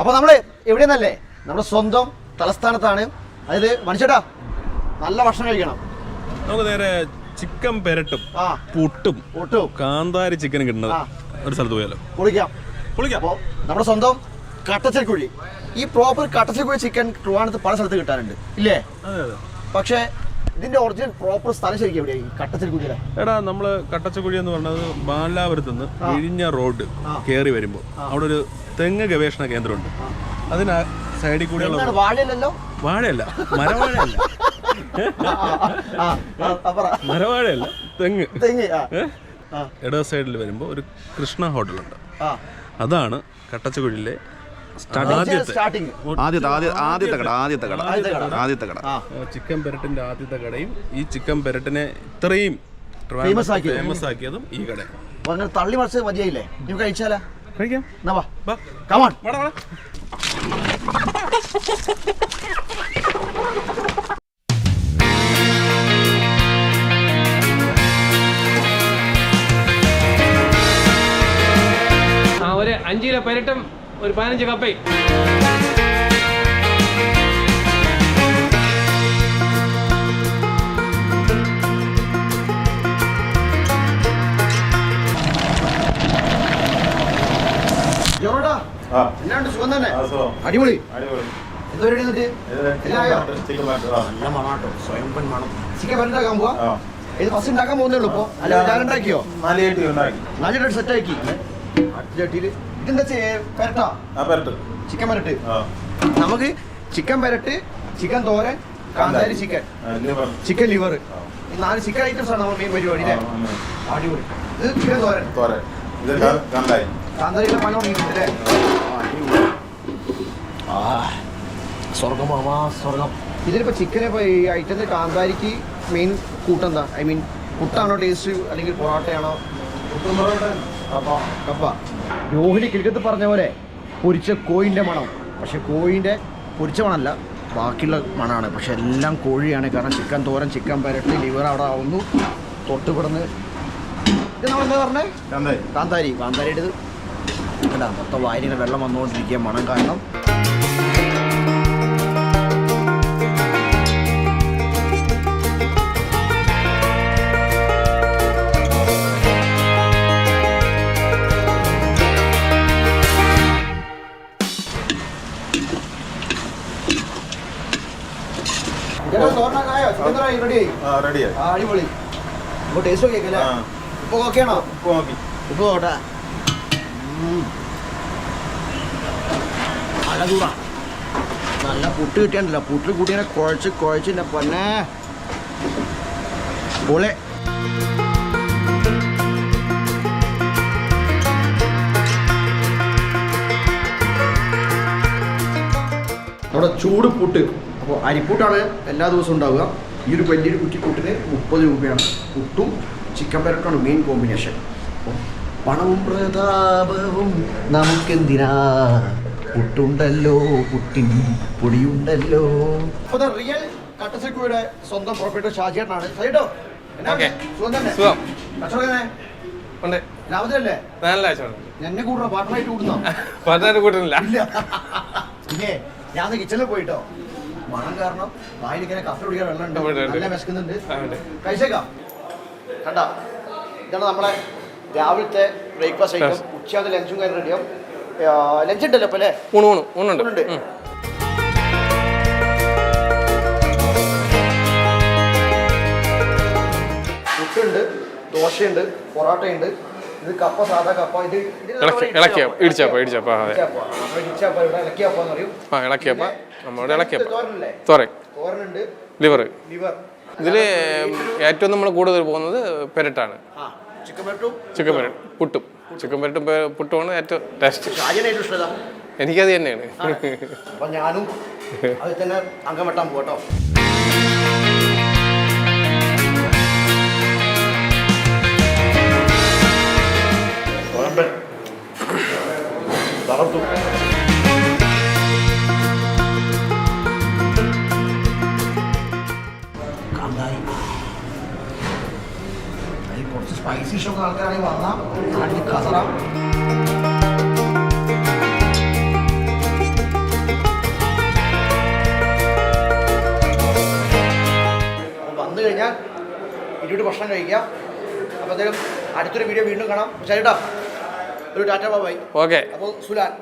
അപ്പോൾ നമ്മൾ എവിടെയെന്നല്ലേ നമ്മുടെ സ്വന്തം തലസ്ഥാനത്താണ്. അതായത് മനുഷ്യട്ടാ നല്ല ഭക്ഷണം കഴിക്കണം. നമുക്ക് നേരെ ചിക്കൻ പെരട്ടും പുട്ടും കാന്താരി ചിക്കനും കിട്ടുന്നത് ഒരു സ്ഥലത്ത് പോയാലോ? കുളിക്കാം പൊളിക്കാം. അപ്പോൾ നമ്മുടെ സ്വന്തം കട്ടച്ചൽക്കുഴി. ഈ പ്രോപ്പർ കട്ടച്ചൽക്കുഴി ചിക്കൻ ട്രുവാണത്ത് പല സ്ഥലത്ത് കിട്ടാറുണ്ട് ഇല്ലേ? പക്ഷേ ഇതിന്റെ ഒറിജിനൽ പ്രോപ്പർ സ്ഥലം ശരിക്കും എവിടെയായി കട്ടച്ചൽക്കുഴിയിലെ എടാ നമ്മൾ കട്ടച്ചക്കുഴി എന്ന് പറഞ്ഞത് ബാലാപുരത്ത് നിന്ന് ഇഴിഞ്ഞ റോഡ് കേറി കയറി വരുമ്പോൾ അവിടെ ഒരു തെങ്ങ് ഗവേഷണ കേന്ദ്രമുണ്ട്. അതിന് സൈഡിൽ കൂടെയുള്ള എന്താണ് വാഴയല്ലല്ലോ? വാഴയല്ല മരവാഴയല്ല. ആ, ആ, ആ, ആ, പറ. മരവാഴയല്ല തെങ്ങ്. തെങ്ങ് ആ, ഏ? ഇട സൈഡിൽ വരുമ്പോൾ ഒരു കൃഷ്ണ ഹോട്ടലുണ്ട്. ആ. അതാണ് കട്ടച്ചക്കുഴിയിലെ ആദ്യത്തെ സ്റ്റാർട്ടിങ് ആദ്യത്തെ ആദ്യത്തെ കട ആദ്യത്തെ കട. ആദ്യത്തെ കട. ആ. ചിക്കൻ പെരട്ടിന്റെ ആദ്യത്തെ കടയും ഈ ചിക്കൻ പെരട്ടിനെ ഇത്രയും ഫേമസ് ആക്കിയത്. ഫേമസ് ആക്കിയതും ഈ കട അങ്ങനെ തള്ളി മറിച്ച് മതിയായില്ലേ? നീ കഴിച്ചാലാ? കഴിക്കാം. കമാൺ ഒരു അഞ്ച് കിലോ പരിട്ടും ഒരു പതിനഞ്ച് സുഖം. അടിപൊളി. ഇത് ഫസ്റ്റ് ഉണ്ടാക്കാൻ പോകുന്നേ ഉള്ളൂ ഇപ്പൊ. അല്ല ഉണ്ടാക്കിയോ നാല് സെറ്റ് ആക്കി. ചട്ടിയിൽ ഇതെന്താ പെരട്ടാ? ചിക്കൻ പരട്ട്. നമുക്ക് ചിക്കൻ പരട്ട് ചിക്കൻ തോരൻ കാന്താരി ചിക്കൻ. Chicken liver. നാല് ചിക്കൻ ഐറ്റംസ് ആണ് നമ്മുടെ മെയിൻ പരിപാടി. അടിപൊളി. ഇത് ചിക്കൻ തോരൻ. തോരൻ. കാന്താരിയുടെ പല സ്വർഗം മാമാ സ്വർഗം. ഇതിലിപ്പോ ചിക്കനെ ഈ ഐറ്റത്തിൽ കാന്താരിക്ക് മെയിൻ കൂട്ടെന്താ? ഐ മീൻ പുട്ടാണോ ടേസ്റ്റ് അല്ലെങ്കിൽ പൊറോട്ടയാണോ? കപ്പ രോഹിണി കിഴക്കത്ത് പറഞ്ഞ പോലെ പൊരിച്ച കോയിന്റെ മണം. പക്ഷെ കോയിന്റെ പൊരിച്ച മണമല്ല ബാക്കിയുള്ള മണമാണ് പക്ഷെ എല്ലാം കോഴിയാണ്. കാരണം ചിക്കൻ തോരൻ ചിക്കൻ പരട്ടി ലിവർ അവിടെ ആവുന്നു. തൊട്ട് കിടന്ന് ഇത് നമ്മളെന്താ പറഞ്ഞേ? കാന്താരി. കാന്താരി. കാന്താരിയുടെ ഇത് മൊത്തം വായനയുടെ വെള്ളം വന്നുകൊണ്ടിരിക്കുക മണം കാരണം. റെഡിയായി അടിപൊളി. ഇപ്പോൾ ടേസ്റ്റ് നോക്കിയേക്കല്ലേ ആ. ഇപ്പോൾ ഓക്കെ ആണോ? ഉപ്പ് നോക്കി. ഉപ്പ് നോട്ടെ നല്ല ചൂടാ. നല്ല പുട്ട് കിട്ടിയാണ്ടല്ലോ പുട്ടിൽ കൂട്ടിനെ കുഴച്ച് കുഴച്ച് എന്റെ പൊന്നെ. പൊളെ. നമ്മുടെ ചൂട് പുട്ട്. അപ്പോൾ അരിപ്പൂട്ടാണ് എല്ലാ ദിവസവും ഉണ്ടാവുക. ഈ ഒരു വലിയൊരു കുറ്റിക്കൂട്ടിന് മുപ്പത് രൂപയാണ്. പുട്ടും ചിക്കൻ പരട്ടാണ് മെയിൻ കോമ്പിനേഷൻ അപ്പോൾ പണവും പ്രതാപവും നമുക്കെന്തിനാ? പുട്ടുണ്ടല്ലോ പുട്ടിൻ പൊടിയുണ്ടല്ലോ. അപ്പോൾ റിയൽ കട്ടസക്കുയുടെ സ്വന്തം പ്രോപ്പർട്ടി ഷാജിയേട്ടനാണ്. ആവശ്യമാണ് എന്നെ? കൂടണോ പാർട്ട്ണറായിട്ട് കൂട്ടുന്നോ? കൂട്ടുന്നില്ല. പിന്നെ ഞാൻ കിച്ചണിൽ പോയിട്ടോ. മണം കാരണം വായിലിങ്ങനെ കഫ കുടിക്കാൻ വെള്ളം ഉണ്ട് ഉണ്ട്, ഉണ്ട്. നല്ല വിശക്കുന്നുണ്ട്. കഴിച്ചേക്കാം. കണ്ട? ഇതാണ് നമ്മളെ രാവിലത്തെ ബ്രേക്ക്ഫാസ്റ്റ് ഐറ്റം ഉച്ചയാകുന്ന ലഞ്ചും കാര്യം റെഡിയാവും ലഞ്ച് ഉണ്ടല്ലോ അപ്പൊ അല്ലേ? ഊണ് ഊണ് ഊണുണ്ട്. ഊണുണ്ട്. പുട്ടുണ്ട് ദോശയുണ്ട് പൊറോട്ടയുണ്ട്. ഇത് കപ്പ സാധാ കപ്പ. ഇത് ഇളക്കിയപ്പ ഇടിച്ചപ്പ ഇടിച്ചപ്പം, അതെ. ഇടിച്ചപ്പം. ഇവിടെ ഇളക്കിയപ്പം എന്ന് പറയും. ആ ഇളക്കിയപ്പം നമ്മുടെ ഇളക്കിയപ്പം തോരൻ. തോരനുണ്ട്. ലിവർ. ലിവർ. ഇതിൽ ഏറ്റവും നമ്മൾ കൂടുതൽ പോകുന്നത് പെരട്ടാണ്. ചിക്കൻ പെരട്ട്. പുട്ടും. ചിക്കൻ പെരട്ടും പുട്ടുമാണ് ഏറ്റവും ടേസ്റ്റ്. എനിക്കത് തന്നെയാണ്. അപ്പൊ ഞാനും അതിൽ തന്നെ അംഗം വെട്ടാൻ പോകട്ടോ ഇഷ്ടമുള്ള ആൾക്കാരാണെങ്കിൽ വന്നാൽ അടി കസറാം. വന്നു കഴിഞ്ഞാൽ ഇരുപത് ഭക്ഷണം കഴിക്കാം. അപ്പോഴത്തേക്കും അടുത്തൊരു വീഡിയോ വീണ്ടും കാണാം. ചേട്ടാ ഒരു ടാറ്റ ബാബായി ഓക്കെ. അപ്പോൾ സുലാൻ.